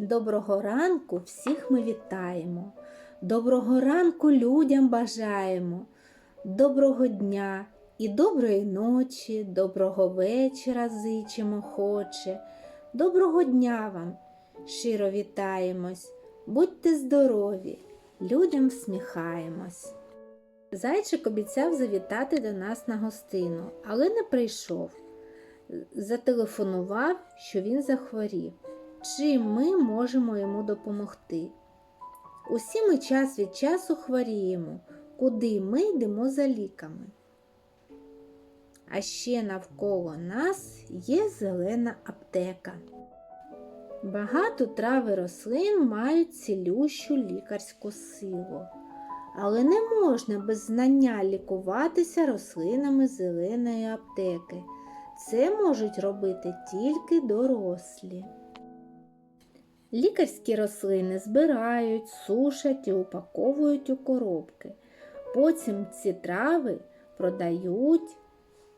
Доброго ранку всіх ми вітаємо. Доброго ранку людям бажаємо. Доброго дня і доброї ночі, доброго вечора зичимо хоче. Доброго дня вам, щиро вітаємось. Будьте здорові, людям всміхаємось. Зайчик обіцяв завітати до нас на гостину, але не прийшов. Зателефонував, що він захворів. Чим ми можемо йому допомогти? Усі ми час від часу хворіємо, куди ми йдемо за ліками. А ще навколо нас є зелена аптека. Багато трав і рослин мають цілющу лікарську силу, але не можна без знання лікуватися рослинами зеленої аптеки. Це можуть робити тільки дорослі. Лікарські рослини збирають, сушать і упаковують у коробки. Потім ці трави продають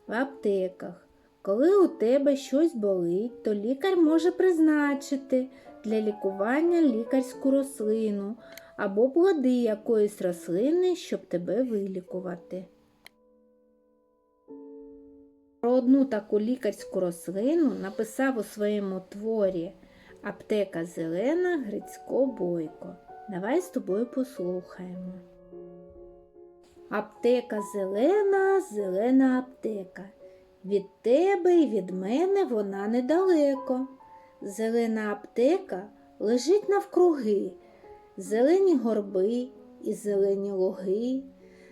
в аптеках. Коли у тебе щось болить, то лікар може призначити для лікування лікарську рослину або плоди якоїсь рослини, щоб тебе вилікувати. Про одну таку лікарську рослину написав у своєму творі Аптека зелена Грицько Бойко. Давай з тобою послухаємо. Аптека зелена, зелена аптека. Від тебе і від мене вона недалеко. Зелена аптека лежить навкруги, зелені горби і зелені луги,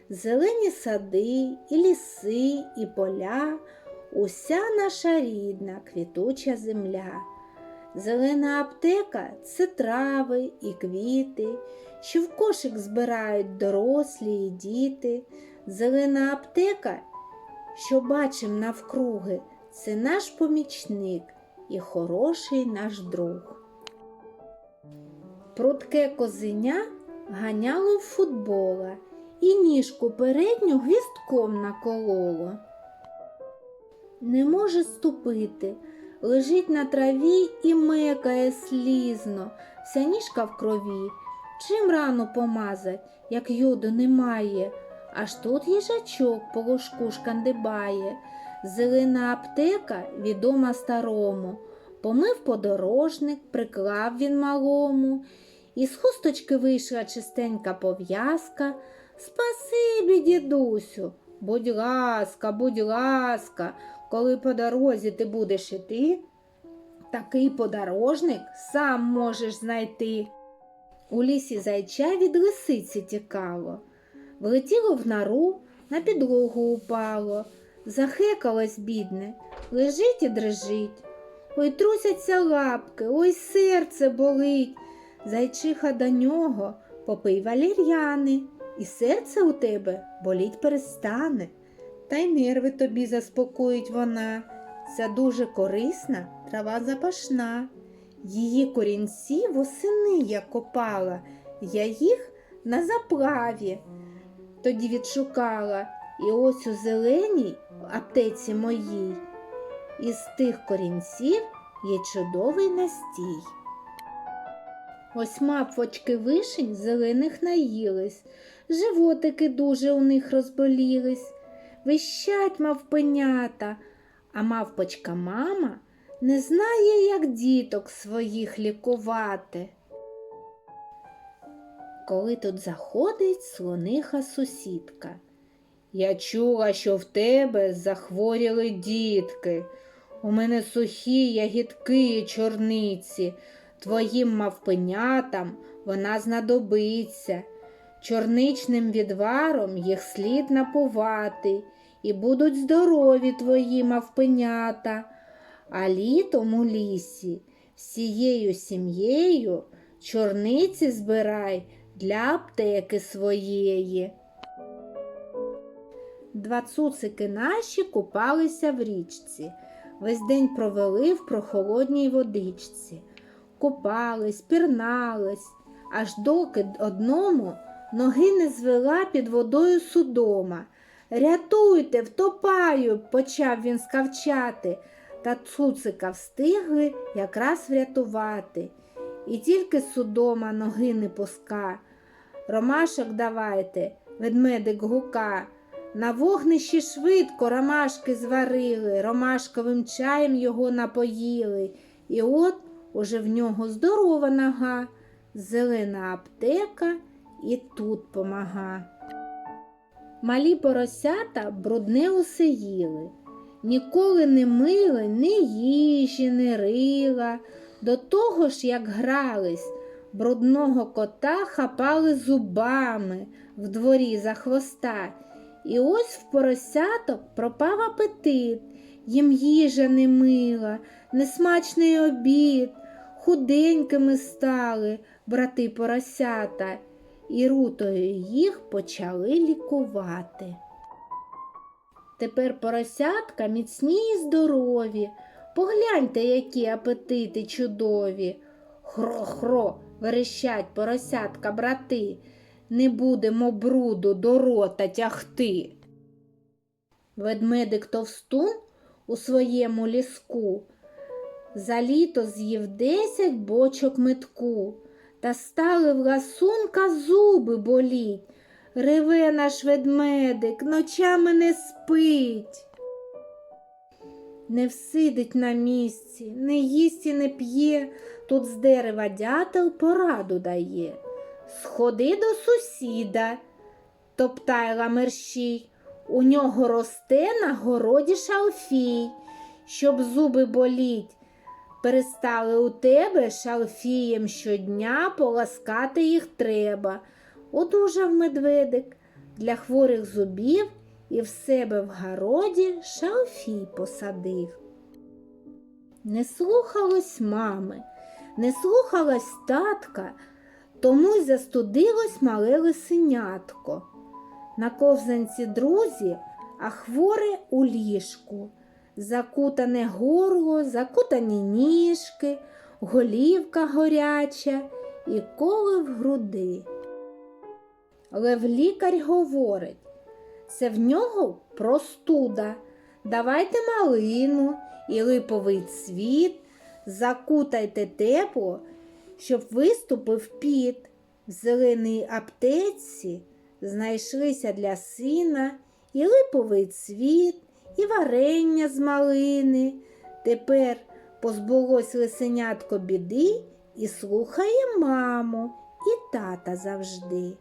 зелені сади і ліси, і поля, уся наша рідна квітуча земля. Зелена аптека це трави і квіти, що в кошик збирають дорослі і діти. Зелена аптека, що бачим навкруги, це наш помічник і хороший наш друг. Прудке козеня ганяло в футбола і ніжку передню гвістком накололо. Не може ступити, лежить на траві і мекає слізно, вся ніжка в крові. Чим рану помазать, як йоду немає, аж тут їжачок по ложку шкандибає. Зелена аптека відома старому. Помив подорожник, приклав він малому, із хусточки вийшла чистенька пов'язка. Спасибі, дідусю, будь ласка, будь ласка, коли по дорозі ти будеш іти, такий подорожник сам можеш знайти. У лісі зайча від лисиці тікало, влетіло в нору, на підлогу упало, захекалось бідне, лежить і дрижить. Ой трусяться лапки, ой серце болить. Зайчиха до нього попий валір'яни, і серце у тебе боліть перестане. Та й нерви тобі заспокоїть вона. Ця дуже корисна трава запашна. Її корінці восени я копала, я їх на заплаві тоді відшукала, і ось у зеленій аптеці моїй. Із тих корінців є чудовий настій. Ось мапвочки вишень зелених наїлись, животики дуже у них розболілись, вищать мавпенята, а мавпочка мама не знає, як діток своїх лікувати. Коли тут заходить слониха сусідка. Я чула, що в тебе захворіли дітки. У мене сухі ягідки і чорниці. Твоїм мавпенятам вона знадобиться. Чорничним відваром їх слід напувати, і будуть здорові твої мавпенята. А літом у лісі всією сім'єю чорниці збирай для аптеки своєї. Два цуцики наші купалися в річці, весь день провели в прохолодній водичці. Купались, пірнались, аж доки одному ноги не звела під водою судома. Рятуйте, втопаю, почав він скавчати, та цуцика встигли якраз врятувати. і тільки судома ноги не пуска. Ромашок давайте, ведмедик гука. На вогнищі швидко ромашки зварили, ромашковим чаєм його напоїли. І от уже в нього здорова нога, зелена аптека і тут помага. Малі поросята брудне усе їли, ніколи не мили ні їжі, ні рила. До того ж, як грались, брудного кота хапали зубами в дворі за хвоста. І ось в поросяток пропав апетит, їм їжа не мила, несмачний обід, худенькими стали брати поросята, і рутою їх почали лікувати. Тепер поросятка міцні й здорові. Погляньте, які апетити чудові. Хро-хро, верещать поросятка брати, не будемо бруду до рота тягти. Ведмедик товстун у своєму ліску за літо з'їв десять бочок метку, та стали в ласунка зуби боліть. Реве наш ведмедик, ночами не спить. Не всидить на місці, не їсть і не п'є, тут з дерева дятел пораду дає. Сходи до сусіда, топтайла мерщій, у нього росте на городі шалфій, щоб зуби боліть. Перестали у тебе шалфієм щодня поласкати їх треба. Одужав медведик для хворих зубів і в себе в городі шалфій посадив. Не слухалось мами, не слухалось татка, тому й застудилось мале лисенятко. На ковзанці друзі, а хворе у ліжку, закутане горло, закутані ніжки, голівка горяча і коле в груди. Лев лікар говорить, це в нього простуда. Давайте малину і липовий цвіт, закутайте тепло, щоб виступив піт. В зеленій аптеці знайшлися для сина і липовий цвіт, і варення з малини. Тепер позбулось лисенятко біди і слухає маму і тата завжди.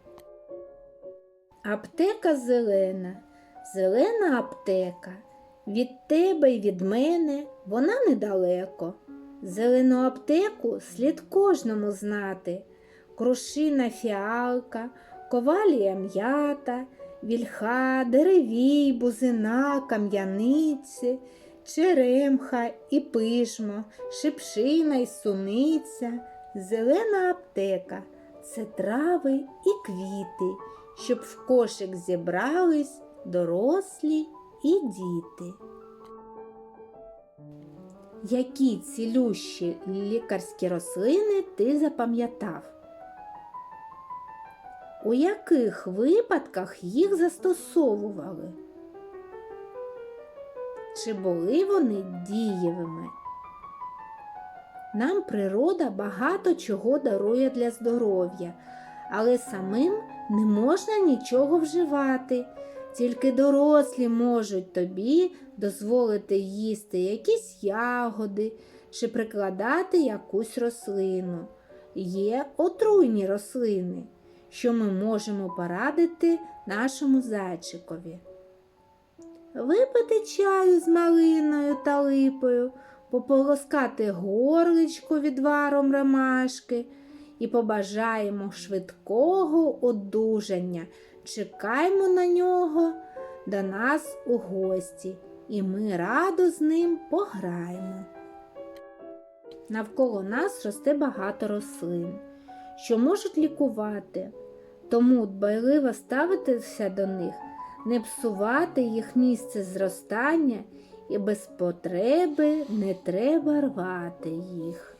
Аптека зелена, зелена аптека. Від тебе й від мене вона недалеко. Зелену аптеку слід кожному знати. Крушина фіалка, ковалія м'ята, вільха, деревій, бузина, кам'яниці, черемха і пижмо, шипшина й суниця. Зелена аптека це трави і квіти щоб в кошик зібрались дорослі і діти. Які цілющі лікарські рослини ти запам'ятав? У яких випадках їх застосовували? Чи були вони дієвими? Нам природа багато чого дарує для здоров'я, але самим не можна нічого вживати. Тільки дорослі можуть тобі дозволити їсти якісь ягоди чи прикладати якусь рослину. Є отруйні рослини, що ми можемо порадити нашому зайчикові. Випити чаю з малиною та липою, пополоскати горличко відваром ромашки і побажаємо швидкого одужання. Чекаймо на нього до нас у гості, і ми радо з ним пограємо. Навколо нас росте багато рослин, що можуть лікувати, тому дбайливо ставитися до них, не псувати їх місце зростання і без потреби не треба рвати їх.